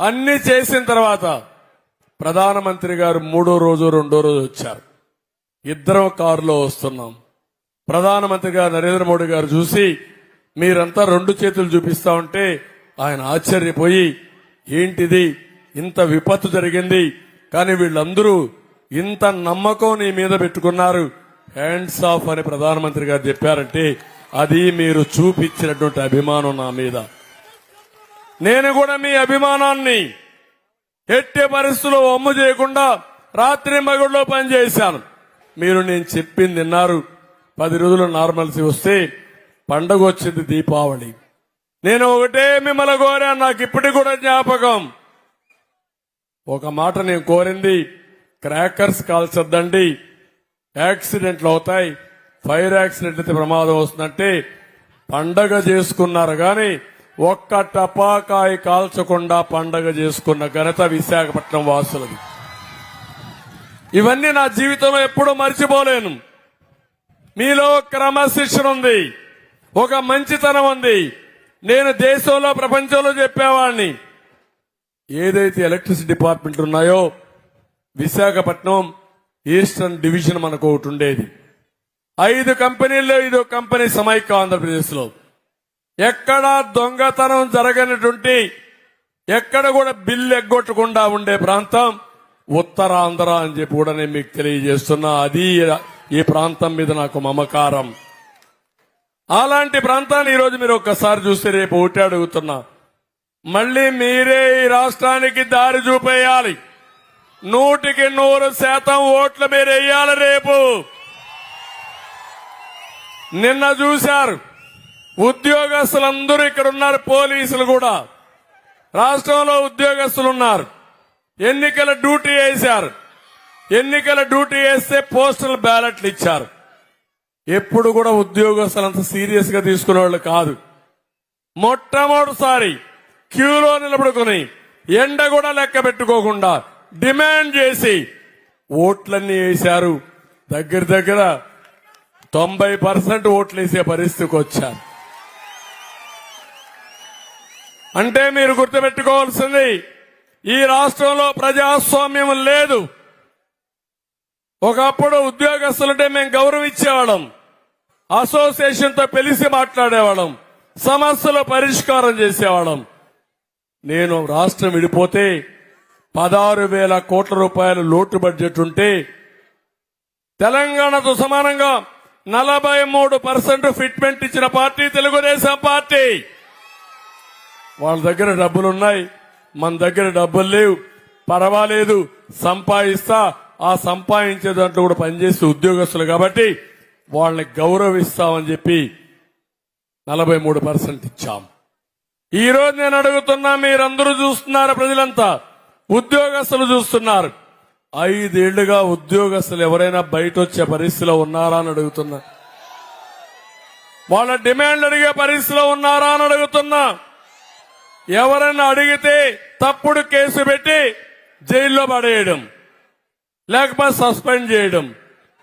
అన్ని చేసిన తర్వాత ప్రధానమంత్రి గారు మూడో రోజు రెండో రోజు వచ్చారు. ఇద్దరం కారులో వస్తున్నాం. ప్రధానమంత్రి గారు నరేంద్ర మోడీ గారు చూసి మీరంతా రెండు చేతులు చూపిస్తా ఉంటే ఆయన ఆశ్చర్యపోయి ఏంటిది? ఇంత విపత్తు జరిగింది. కానీ వీళ్ళందరూ ఇంత నమ్మకం నీ మీద పెట్టుకున్నారు. హ్యాండ్స్ ఆఫ్ అని ప్రధానమంత్రి గారు చెప్పారంటే అది మీరు చూపించినటువంటి అభిమానం నా మీద. నేను కూడా మీ అభిమానాన్ని ఎట్టి పరిస్థితుల్లో అమ్ము చేయకుండా రాత్రి మగుడిలో పనిచేశాను. మీరు నేను చెప్పింది విన్నారు. పది రోజులు నార్మల్సీ వస్తే పండగ వచ్చింది దీపావళి. నేను ఒకటే మిమ్మల్ని కోరాను నాకు ఇప్పటికి కూడా జ్ఞాపకం. ఒక మాట నేను కోరింది క్రాకర్స్ కాల్చొద్దండి. యాక్సిడెంట్లు అవుతాయి. ఫైర్ యాక్సిడెంట్ అయితే ప్రమాదం వస్తుందంటే పండగ చేసుకున్నారు కానీ ఒక్క టపాకాయ కాల్చకుండా పండగ చేసుకున్న ఘనత విశాఖపట్నం వాసులది. ఇవన్నీ నా జీవితంలో ఎప్పుడూ మర్చిపోలేను. మీలో క్రమశిక్షణ ఉంది. ఒక మంచితనం ఉంది. నేను దేశంలో ప్రపంచంలో చెప్పేవాడిని ఏదైతే ఎలక్ట్రిసిటీ డిపార్ట్మెంట్ ఉన్నాయో విశాఖపట్నం ఈస్టర్న్ డివిజన్ మనకు ఒకటి ఉండేది. ఐదు కంపెనీల్లో ఇదో కంపెనీ సమైక్య ఆంధ్రప్రదేశ్లో. ఎక్కడ దొంగతనం జరగనటువంటి ఎక్కడ కూడా బిల్లు ఎగ్గొట్టకుండా ఉండే ప్రాంతం ఉత్తరాంధ్ర అని చెప్పి కూడా నేను మీకు తెలియజేస్తున్నా. అది ఈ ప్రాంతం మీద నాకు మమకారం. అలాంటి ప్రాంతాన్ని ఈరోజు మీరు ఒక్కసారి చూస్తే రేపు ఒకటి అడుగుతున్నా. మళ్ళీ మీరే ఈ రాష్ట్రానికి దారి చూపేయాలి. నూటికి నూరు శాతం ఓట్లు మీరు వేయాలి రేపు. నిన్న చూశారు. ఉద్యోగస్తులందరూ ఇక్కడ ఉన్నారు పోలీసులు కూడా. రాష్ట్రంలో ఉద్యోగస్తులు ఉన్నారు ఎన్నికల డ్యూటీ వేశారు. ఎన్నికల డ్యూటీ వేస్తే పోస్టల్ బ్యాలెట్లు ఇచ్చారు. ఎప్పుడు కూడా ఉద్యోగస్తులు అంత సీరియస్గా తీసుకునే వాళ్ళు కాదు. మొట్టమొదటిసారి క్యూలో నిలబడుకుని ఎండ కూడా లెక్క పెట్టుకోకుండా డిమాండ్ చేసి ఓట్లన్నీ వేశారు. దగ్గర దగ్గర తొంభై పర్సెంట్ ఓట్లు వేసే పరిస్థితికి వచ్చారు. అంటే మీరు గుర్తుపెట్టుకోవాల్సింది ఈ రాష్ట్రంలో ప్రజాస్వామ్యం లేదు. ఒకప్పుడు ఉద్యోగస్తులంటే మేము గౌరవం ఇచ్చేవాళ్ళం అసోసియేషన్ పిలిచి మాట్లాడేవాళ్ళం. సమస్యల పరిష్కారం చేసేవాళ్ళం. నేను రాష్ట్రం విడిపోతే పదహారు వేల కోట్ల రూపాయల లోటు బడ్జెట్ ఉంటే తెలంగాణతో సమానంగా నలభై మూడు పర్సెంట్ ఫిట్మెంట్ ఇచ్చిన పార్టీ తెలుగుదేశం పార్టీ. వాళ్ళ దగ్గర డబ్బులు ఉన్నాయి మన దగ్గర డబ్బులు లేవు. పర్వాలేదు. సంపాదిస్తా. ఆ సంపాదించే దాంట్లో కూడా పనిచేసే ఉద్యోగస్తులు కాబట్టి వాళ్ళని గౌరవిస్తామని చెప్పి నలభై మూడు పర్సెంట్ ఇచ్చాం. ఈరోజు నేను అడుగుతున్నా మీరందరూ చూస్తున్నారు ప్రజలంతా ఉద్యోగస్తులు చూస్తున్నారు. ఐదేళ్ళుగా ఉద్యోగస్తులు ఎవరైనా బయట వచ్చే పరిస్థితిలో ఉన్నారా అని అడుగుతున్నా. వాళ్ళ డిమాండ్ అడిగే పరిస్థితిలో ఉన్నారా అని అడుగుతున్నా. ఎవరన్నా అడిగితే తప్పుడు కేసు పెట్టి జైల్లో పడేయడం లేకపోతే సస్పెండ్ చేయడం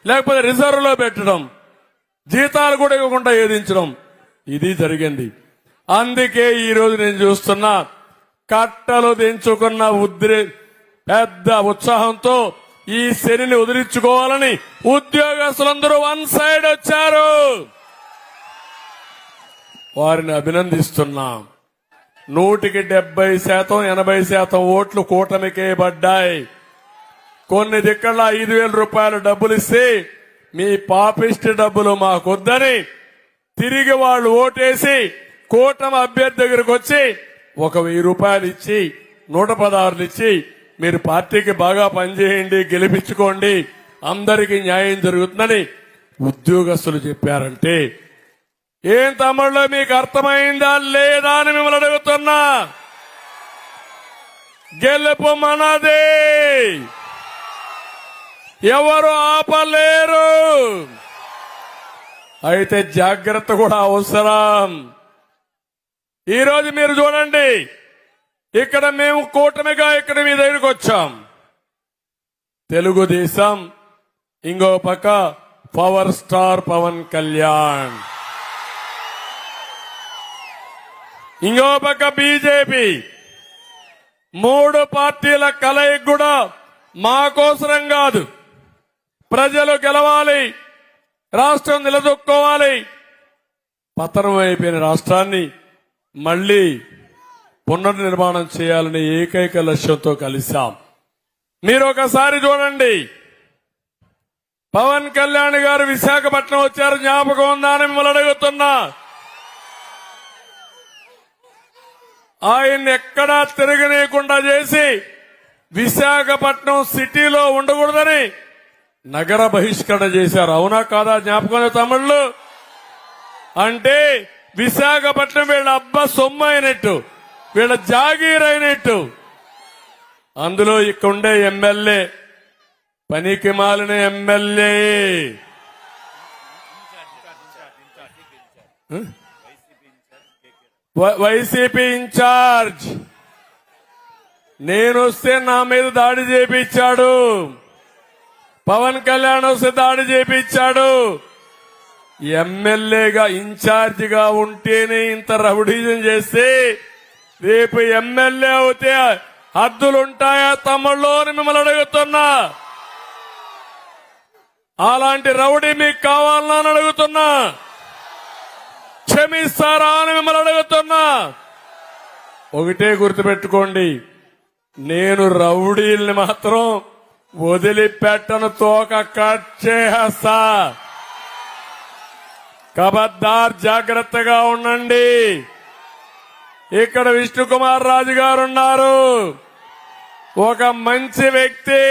లేకపోతే రిజర్వ్లో పెట్టడం జీతాలు కూడా ఇవ్వకుండా ఏదించడం ఇది జరిగింది. అందుకే ఈరోజు నేను చూస్తున్నా కట్టలు దించుకున్న ఉద్రే పెద్ద ఉత్సాహంతో ఈ శనిని వదిలించుకోవాలని ఉద్యోగస్తులందరూ వన్ సైడ్ వచ్చారు. వారిని అభినందిస్తున్నాం. నూటికి డెబ్బై శాతం ఎనభై శాతం ఓట్లు కూటమికే పడ్డాయి. కొన్ని దిక్కల ఐదు వేల రూపాయలు డబ్బులు ఇస్తే మీ పాపిస్ట్ డబ్బులు మాకొద్దని తిరిగి వాళ్ళు ఓటేసి కూటమి అభ్యర్థి దగ్గరకు వచ్చి ఒక వెయ్యి రూపాయలు ఇచ్చి నూట పదహారులు ఇచ్చి మీరు పార్టీకి బాగా పనిచేయండి గెలిపించుకోండి అందరికీ న్యాయం జరుగుతుందని ఉద్యోగస్తులు చెప్పారంటే ఏం తమ్ముళ్ళు మీకు అర్థమైందా లేదా అని మిమ్మల్ని అడుగుతున్నా. గెలుపు మనదే. ఎవరు ఆపలేరు. అయితే జాగ్రత్త కూడా అవసరం. ఈరోజు మీరు చూడండి ఇక్కడ మేము కూటమిగా ఇక్కడ మీ దగ్గరికి వచ్చాం. తెలుగుదేశం ఇంకో పక్క పవర్ స్టార్ పవన్ కళ్యాణ్. ఇంకో పక్క బీజేపీ. మూడు పార్టీల కలయిక కూడా మా కోసరం కాదు. ప్రజలు గెలవాలి రాష్ట్రం నిలదొక్కోవాలి. పతనం అయిపోయిన రాష్ట్రాన్ని మళ్ళీ పునర్నిర్మాణం చేయాలనే ఏకైక లక్ష్యంతో కలిశాం. మీరు ఒకసారి చూడండి. పవన్ కళ్యాణ్ గారు విశాఖపట్నం వచ్చారు జ్ఞాపకం ఉందా అని మిమ్మల్ని అడుగుతున్నా. ఆయన్ని ఎక్కడా తిరగనీయకుండా చేసి విశాఖపట్నం సిటీలో ఉండకూడదని నగర బహిష్కరణ చేశారు. అవునా కాదా జ్ఞాపకం తమిళ్ళు అంటే విశాఖపట్నం వీళ్ళ అబ్బ సొమ్ము అయినట్టు వీళ్ళ జాగీర్ అయినట్టు. అందులో ఇక్కడ ఉండే ఎమ్మెల్యే పనికి మాలిన ఎమ్మెల్యే. YCP incharge. నేను వస్తే నా మీద దాడి చేపించాడు పవన్ కళ్యాణ్ వస్తే దాడి చేపించాడు ఎమ్మెల్యేగా ఇన్ఛార్జిగా ఉంటేనే ఇంత రౌడీజం చేస్తే రేపు ఎమ్మెల్యే అవుతే హద్దులుంటాయా తమ్ముళ్ళు అని మిమ్మల్ని అడుగుతున్నా. అలాంటి రౌడీ మీకు కావాలని అని అడుగుతున్నా. క్షమిస్తారా అని మిమ్మల్ని అడుగుతున్నా. ఒకటే గుర్తుపెట్టుకోండి నేను రౌడీల్ని మాత్రం వదిలిపెట్టను తోక కట్ చేస్తా కబద్దార్ జాగ్రత్తగా ఉండండి. ఇక్కడ విష్ణుకుమార్ రాజు గారు ఉన్నారు ఒక మంచి వ్యక్తి.